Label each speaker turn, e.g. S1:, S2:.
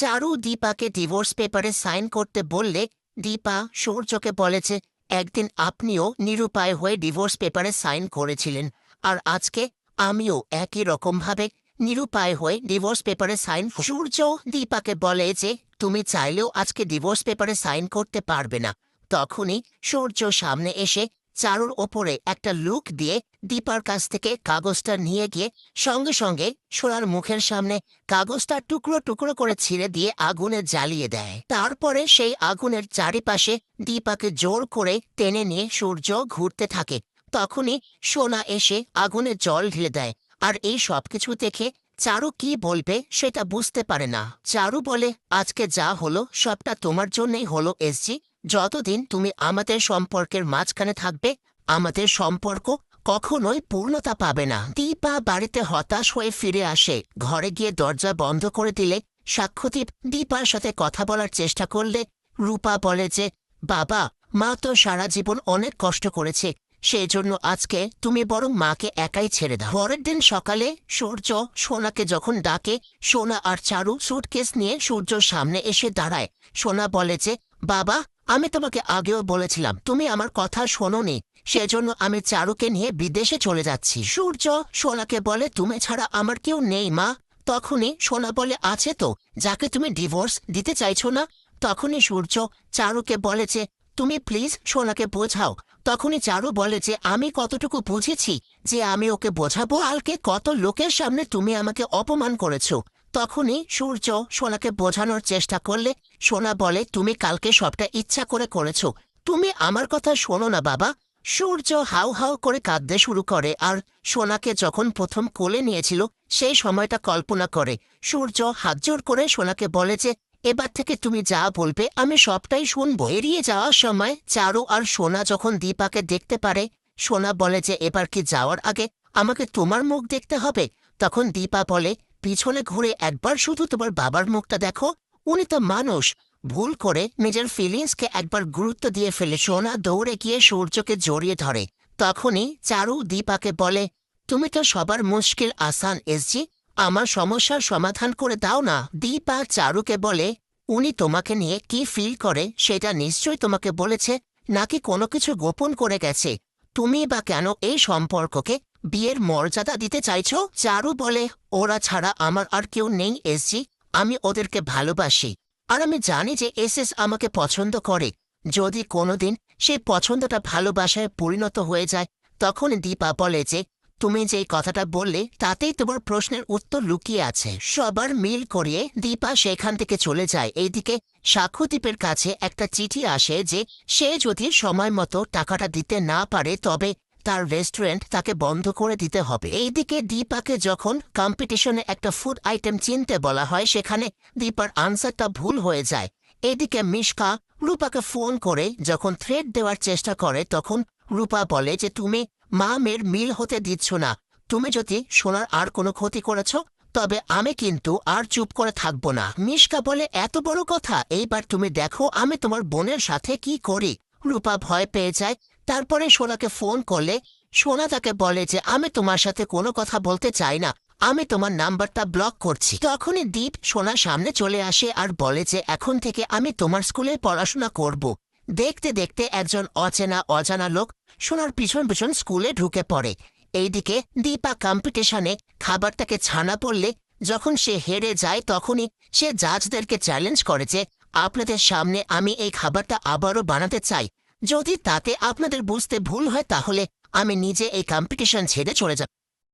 S1: চারু দীপাকে divorce পেপারে sign করতে বললে, দীপা, সূর্যকে বলেছে, একদিন আপনিও নিরুপায় হয়ে ডিভোর্স পেপারে সাইন করেছিলেন। আর আজকে আমিও একই রকমভাবে নিরুপায় হয়ে ডিভোর্স পেপারে সাইন সূর্য দীপাকে বলে যে, তুমি চাইলেও আজকে ডিভোর্স পেপারে সাইন করতে পারবে না। তখনই সূর্য সামনে এসে চারুর ওপরে একটা লুক দিয়ে দীপার কাছ থেকে কাগজটা নিয়ে গিয়ে সঙ্গে সঙ্গে সোনার মুখের সামনে কাগজটা টুকরো টুকরো করে ছিঁড়ে দিয়ে আগুনে জ্বালিয়ে দেয়। তারপরে সেই আগুনের চারিপাশে দীপাকে জোর করে টেনে নিয়ে সূর্য ঘুরতে থাকে। তখনই সোনা এসে আগুনে জল ঢেলে দেয় আর এই সবকিছু দেখে চারু কি বলবে সেটা বুঝতে পারে না। চারু বলে, আজকে যা হলো সবটা তোমার জন্যই হলো এসজি যতদিন তুমি আমাদের সম্পর্কের মাঝখানে থাকবে, আমাদের সম্পর্ক কখনোই পূর্ণতা পাবে না। দীপা বাড়িতে হতাশ হয়ে ফিরে আসে। ঘরে গিয়ে দরজা বন্ধ করে দিলে সাক্ষ্যদীপ দীপার সাথে কথা বলার চেষ্টা করলে রূপা বলে যে, বাবা, মা তো সারা জীবন অনেক কষ্ট করেছে সেই জন্য আজকে তুমি বরং মাকে একাই ছেড়ে দাও। পরের দিন সকালে সূর্য সোনাকে যখন ডাকে, সোনা আর চারু সুটকেস নিয়ে সূর্যর সামনে এসে দাঁড়ায়। সোনা বলে যে, বাবা আমি তোমাকে আগেও বলেছিলাম, তুমি আমার কথা শোনোনি। সেজন্য আমি চারুকে নিয়ে বিদেশে চলে যাচ্ছি। সূর্য সোনাকে বলে, তুমি ছাড়া আমার কেউ নেই, মা। তখনই সোনা বলে, আছে তো। যাকে তুমি ডিভোর্স দিতে চাইছো না? তখনই সূর্য চারুকে বলে যে, তুমি প্লিজ সোনাকে বোঝাও। তখনই চারু বলে যে, আমি কতটুকু বুঝেছি যে আমি ওকে বোঝাবো। আলকে কত লোকের সামনে তুমি আমাকে অপমান করেছ। তখনই সূর্য সোনাকে বোঝানোর চেষ্টা করলে সোনা বলে, তুমি কালকে সবটা ইচ্ছা করে করেছ। তুমি আমার কথা শোনো না, বাবা। সূর্য হাউ হাউ করে কাঁদতে শুরু করে আর সোনাকে যখন প্রথম কোলে নিয়েছিল সেই সময়টা কল্পনা করে। সূর্য হাত জোর করে সোনাকে বলে যে, এবার থেকে তুমি যা বলবে, আমি সবটাই শুনব। এড়িয়ে যাওয়ার সময় চারু আর সোনা যখন দীপাকে দেখতে পারে, সোনা বলে যে, এবার কি যাওয়ার আগে আমাকে তোমার মুখ দেখতে হবে? তখন দীপা বলে পিছনে ঘুরে একবার শুধু তোমার বাবার মুখটা দেখো, উনি তো মানুষ। ভুল করে নিজের ফিলিংসকে একবার গুরুত্ব দিয়ে ফেলে সোনা দৌড়ে গিয়ে সূর্যকে জড়িয়ে ধরে। তখনই চারু দীপাকে বলে, তুমি তো সবার মুশকিল আসান এসজি আমার সমস্যার সমাধান করে দাও না। দীপা চারুকে বলে, উনি তোমাকে নিয়ে কি ফিল করে সেটা নিশ্চয়ই তোমাকে বলেছে, নাকি কোনো কিছু গোপন করে গেছে? তুমি বা কেন এই সম্পর্ককে বিয়ের মর্যাদা দিতে চাইছ? চারু বলে, ওরা ছাড়া আমার আর কেউ নেই এসজি আমি ওদেরকে ভালোবাসি। আর আমি জানি যে এস এস আমাকে পছন্দ করে। যদি কোনোদিন সেই পছন্দটা ভালোবাসায় পরিণত হয়ে যায়, তখন দীপা বলে যে, তুমি যে কথাটা বললে, তাতেই তোমার প্রশ্নের উত্তর লুকিয়ে আছে। সবার মিল করিয়ে দীপা সেখান থেকে চলে যায়। এইদিকে সাক্ষ্যদ্বীপের কাছে একটা চিঠি আসে যে, সে যদি সময় মতো টাকাটা দিতে না পারে, তবে তার রেস্টুরেন্ট তাকে বন্ধ করে দিতে হবে। এইদিকে দীপাকে যখন কম্পিটিশনে একটা ফুড আইটেম চিনতে বলা হয়, সেখানে দীপার আনসারটা ভুল হয়ে যায়। এদিকে মিশকা রূপাকে ফোন করে, যখন থ্রেড দেওয়ার চেষ্টা করে, তখন রূপা বলে যে, তুমি মা মেয়ের মিল হতে দিচ্ছ না। তুমি যদি সোনার আর কোনো ক্ষতি করেছ, তবে আমি কিন্তু আর চুপ করে থাকব না। মিশকা বলে, এত বড় কথা? এইবার তুমি দেখো আমি তোমার বোনের সাথে কি করি। রূপা ভয় পেয়ে যায় তারপরে সোনাকে ফোন করলে সোনা তাকে বলে যে, আমি তোমার সাথে কোনো কথা বলতে চাই না। আমি তোমার নাম্বারটা ব্লক করছি। তখনই দীপ সোনার সামনে চলে আসে আর বলে যে, এখন থেকে আমি তোমার স্কুলে পড়াশোনা করব। দেখতে দেখতে একজন অচেনা, অজানা লোক সোনার পিছন পিছন স্কুলে ঢুকে পড়ে। এইদিকে দীপা কম্পিটিশনে খাবারটাকে ছানা পড়লে যখন সে হেরে যায় তখনই সে জাজদেরকে চ্যালেঞ্জ করে যে, আপনাদের সামনে আমি এই খাবারটা আবারও বানাতে চাই। যদি তাতে আপনাদের বুঝতে ভুল হয় তাহলে আমি নিজে এই কম্পিটিশন ছেড়ে চলে যাব।